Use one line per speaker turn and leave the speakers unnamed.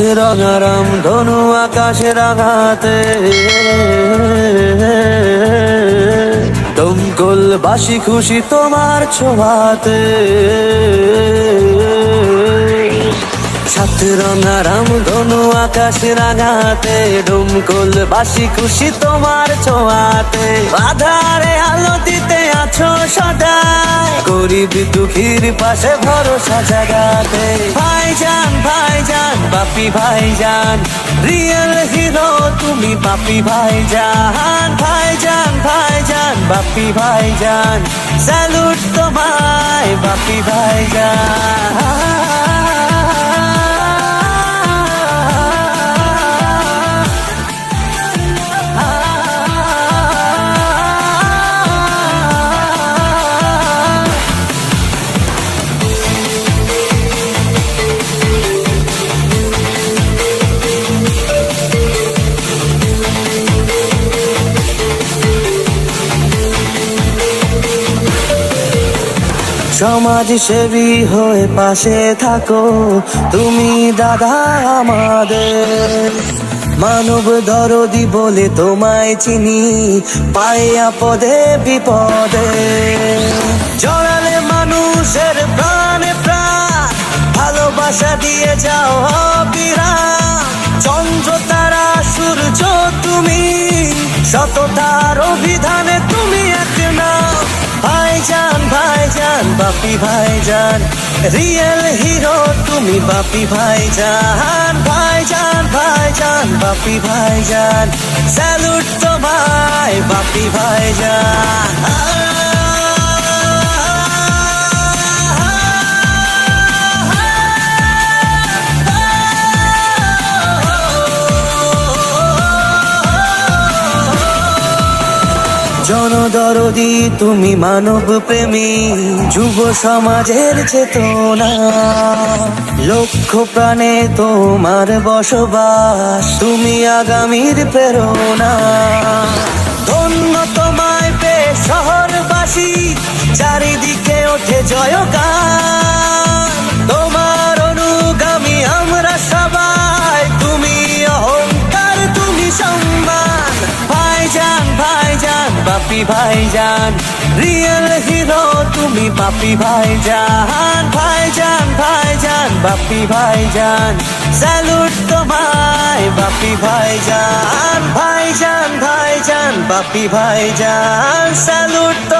রঙারাম ধনু আকাশের আঘাতে দমকল বাসি খুশি তোমার ছোঁয়াতে। সাথে রঙারাম ধনু আকাশের আঘাতে ডুমকল বাসি খুশি তোমার ছোঁয়াতে। আধারে আলো দিতে আছো সদায়। গরিব দুঃখীর পাশে ভরসা জাগাতে। ভাইজান ভাই যান রিয়েল হিরো তুমি বাপি ভাইজান ভাই যান বাপি ভাই যান স্যালুট তোমায় বাপি ভাইজান। সমাজ সেবী হয়ে পাশে থাকো। তুমি দাদা আমাদের। মানব দরদি বলে তোমায় চিনি পাই পদে বিপদে। জড়ালে মানুষের প্রাণে প্রাণ, ভালোবাসা দিয়ে যাও বিরাম চন্দ্র, তারা, সূর্য, তুমি, সততার অভিধানে তুমি এক নাও ভাইজান ভাইজান, বাপি ভাইজান, রিয়েল হিরো তুমি বাপি ভাইজান ভাইজান ভাইজান, বাপি ভাইজান, স্যালুট তোমায় বাপি ভাইজান। জনদরদি তুমি মানব প্রেমী, যুব সমাজের চেতনা। লক্ষ প্রাণে তোমার বসবাস, তুমি আগামীর প্রেরণা। ধন্য তোমায় পে শহরবাসী, চারিদিকে ওঠে জয়গান। ভাইজান ভাই ভাইজান রিয়েল হিরো তুমি বাপি ভাইজান ভাইজান ভাইজান বাপি ভাইজান স্যালুট তোমায় বাপি ভাইজান ভাইজান বাপি ভাইজান স্যালুট তো বাপি ভাইজান